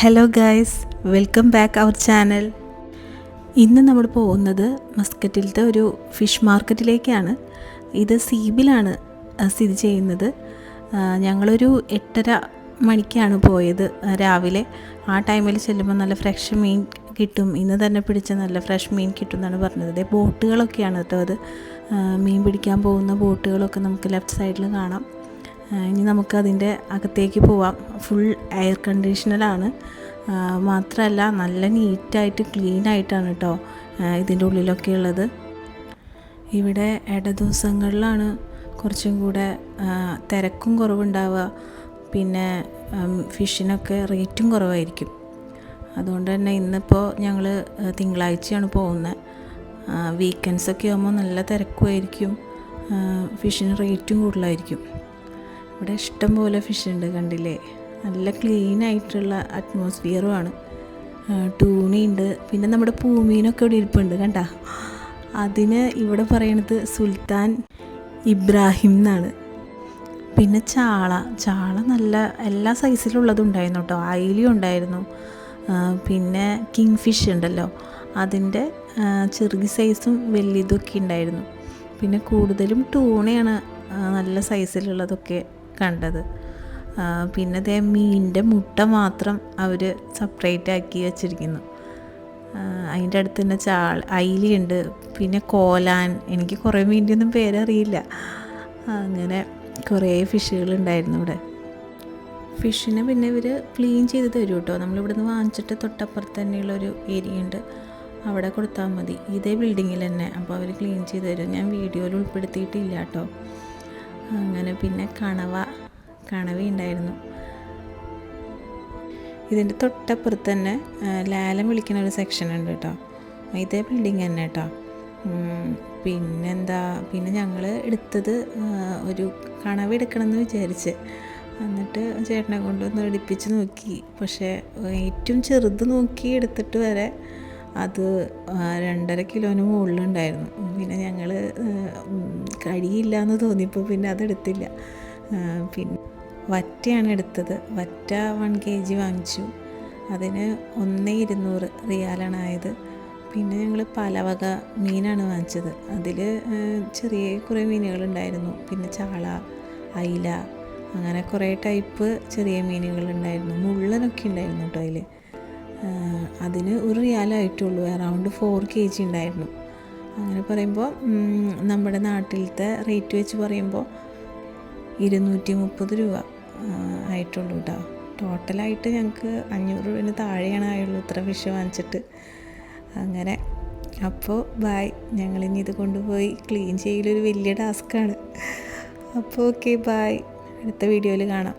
Hello guys welcome back our channel ഇന്ന് നമ്മൾ പോകുന്നത് മസ്കറ്റിലത്തെ ഒരു ഫിഷ് മാർക്കറ്റിലേക്കാണ് ഇത് സീബിലാണ് സ്ഥിതി ചെയ്യുന്നത്. ഞങ്ങളൊരു എട്ടര മണിക്കാണ് പോയത് രാവിലെ. ആ ടൈമിൽ ചെല്ലുമ്പോൾ നല്ല ഫ്രഷ് മീൻ കിട്ടും. ഇന്ന് തന്നെ പിടിച്ച നല്ല ഫ്രഷ് മീൻ കിട്ടും എന്നാണ് പറഞ്ഞത് ബോട്ടുകളൊക്കെയാണ് കേട്ടോ അത്. മീൻ പിടിക്കാൻ പോകുന്ന ബോട്ടുകളൊക്കെ നമുക്ക് ലെഫ്റ്റ് സൈഡിൽ കാണാം. ഇനി നമുക്ക് അതിന്റെ അകത്തേക്ക് പോവാം. ഫുൾ എയർ കണ്ടീഷണറാണ് മാത്രമല്ല നല്ല നീറ്റായിട്ട് ക്ലീൻ ആയിട്ടാണ് കേട്ടോ ഇതിന്റെ ഉള്ളിലൊക്കെ ഉള്ളത്. ഇവിടെ ഇട ദിവസങ്ങളിലാണ് കുറച്ചും കൂടെ തിരക്കും കുറവുണ്ടാവുക. പിന്നെ ഫിഷിനൊക്കെ റേറ്റും കുറവായിരിക്കും. അതുകൊണ്ട് തന്നെ ഇന്നിപ്പോൾ ഞങ്ങൾ തിങ്കളാഴ്ചയാണ് പോകുന്നത് വീക്കെൻഡ്സൊക്കെ ആകുമ്പോൾ നല്ല തിരക്കുമായിരിക്കും. ഫിഷിന് റേറ്റും കൂടുതലായിരിക്കും. ഇവിടെ ഇഷ്ടം പോലെ ഫിഷ് ഉണ്ട് കണ്ടില്ലേ? നല്ല ക്ലീൻ ആയിട്ടുള്ള അറ്റ്മോസ്ഫിയറുമാണ് ടൂണിയുണ്ട് പിന്നെ നമ്മുടെ പൂമീനൊക്കെ ഇവിടെ ഇരിപ്പുണ്ട് കണ്ട? അതിന് ഇവിടെ പറയണത് സുൽത്താൻ ഇബ്രാഹിം എന്നാണ്. പിന്നെ ചാള. ചാള നല്ല എല്ലാ സൈസിലുള്ളതും ഉണ്ടായിരുന്നു കേട്ടോ. അയിലും ഉണ്ടായിരുന്നു. പിന്നെ കിങ് ഫിഷ് ഉണ്ടല്ലോ. അതിന്റെ ചെറിയ സൈസും വലിയതൊക്കെ ഉണ്ടായിരുന്നു. പിന്നെ കൂടുതലും ടൂണയാണ് നല്ല സൈസിലുള്ളതൊക്കെ കണ്ടത്. പിന്നെ അതേ മീനിന്റെ മുട്ട മാത്രം അവർ സെപ്പറേറ്റ് ആക്കി വെച്ചിരിക്കുന്നു. അതിന്റെ അടുത്ത് തന്നെ ചാൾ അയിലുണ്ട് പിന്നെ കോലാൻ എനിക്ക് കുറേ മീന്റെ ഒന്നും പേരറിയില്ല. അങ്ങനെ കുറേ ഫിഷുകൾ ഉണ്ടായിരുന്നു ഇവിടെ. ഫിഷിനെ പിന്നെ ഇവർ ക്ലീൻ ചെയ്ത് തരും കേട്ടോ നമ്മളിവിടുന്ന് വാങ്ങിച്ചിട്ട് തൊട്ടപ്പുറത്ത് തന്നെയുള്ളൊരു ഏരിയ ഉണ്ട്. അവിടെ കൊടുത്താൽ മതി. ഇതേ ബിൽഡിങ്ങിൽ തന്നെ. അപ്പോൾ അവർ ക്ലീൻ ചെയ്ത് തരും. ഞാൻ വീഡിയോയിൽ ഉൾപ്പെടുത്തിയിട്ടില്ല കേട്ടോ അങ്ങനെ പിന്നെ കണവ കണവ ഉണ്ടായിരുന്നു. ഇതിന്റെ തൊട്ടപ്പുറത്ത് തന്നെ ലാലം വിളിക്കുന്ന ഒരു സെക്ഷൻ ഉണ്ട് കേട്ടോ. ഇതേ ബിൽഡിങ് തന്നെ കേട്ടോ. പിന്നെന്താ പിന്നെ ഞങ്ങൾ എടുത്തത് ഒരു കണവ എടുക്കണമെന്ന് വിചാരിച്ച്. എന്നിട്ട് ചേട്ടനെ കൊണ്ടൊന്ന് എടുപ്പിച്ച് നോക്കി. പക്ഷേ ഏറ്റവും ചെറുത് നോക്കി എടുത്തിട്ട് വരെ അത് രണ്ടര കിലോന് മുകളിലുണ്ടായിരുന്നു. പിന്നെ ഞങ്ങൾ കഴിയില്ല എന്ന് തോന്നിയപ്പോൾ പിന്നെ അതെടുത്തില്ല. പിന്നെ വറ്റയാണ് എടുത്തത്. വറ്റ വൺ കെ ജി വാങ്ങിച്ചു. അതിന് ഒന്ന് ഇരുന്നൂറ് റിയാലാണ് ആയത്. പിന്നെ ഞങ്ങൾ പലവക മീനാണ് വാങ്ങിച്ചത്. അതിൽ ചെറിയ കുറേ മീനുകളുണ്ടായിരുന്നു. പിന്നെ ചാള അയില അങ്ങനെ കുറേ ടൈപ്പ് ചെറിയ മീനുകളുണ്ടായിരുന്നു. മുള്ളനൊക്കെ ഉണ്ടായിരുന്നു കേട്ടോ അതിൽ അതിന് ഒരു റിയാലായിട്ടുള്ളൂ അറൗണ്ട് ഫോർ കെ ജി ഉണ്ടായിരുന്നു. അങ്ങനെ പറയുമ്പോൾ നമ്മുടെ നാട്ടിലത്തെ റേറ്റ് വെച്ച് പറയുമ്പോൾ ഇരുന്നൂറ്റി മുപ്പത് രൂപ ആയിട്ടുള്ളൂ കേട്ടോ ടോട്ടലായിട്ട് ഞങ്ങൾക്ക് അഞ്ഞൂറ് രൂപന് താഴെയാണ് ആയുള്ളൂ ഇത്ര ഫിഷ് വാങ്ങിച്ചിട്ട്. അങ്ങനെ. അപ്പോൾ ബായ് ഞങ്ങളിനി ഇത് കൊണ്ടുപോയി ക്ലീൻ ചെയ്യലൊരു വലിയ ടാസ്ക്കാണ് അപ്പോൾ ഓക്കെ ബായ് അടുത്ത വീഡിയോയിൽ കാണാം.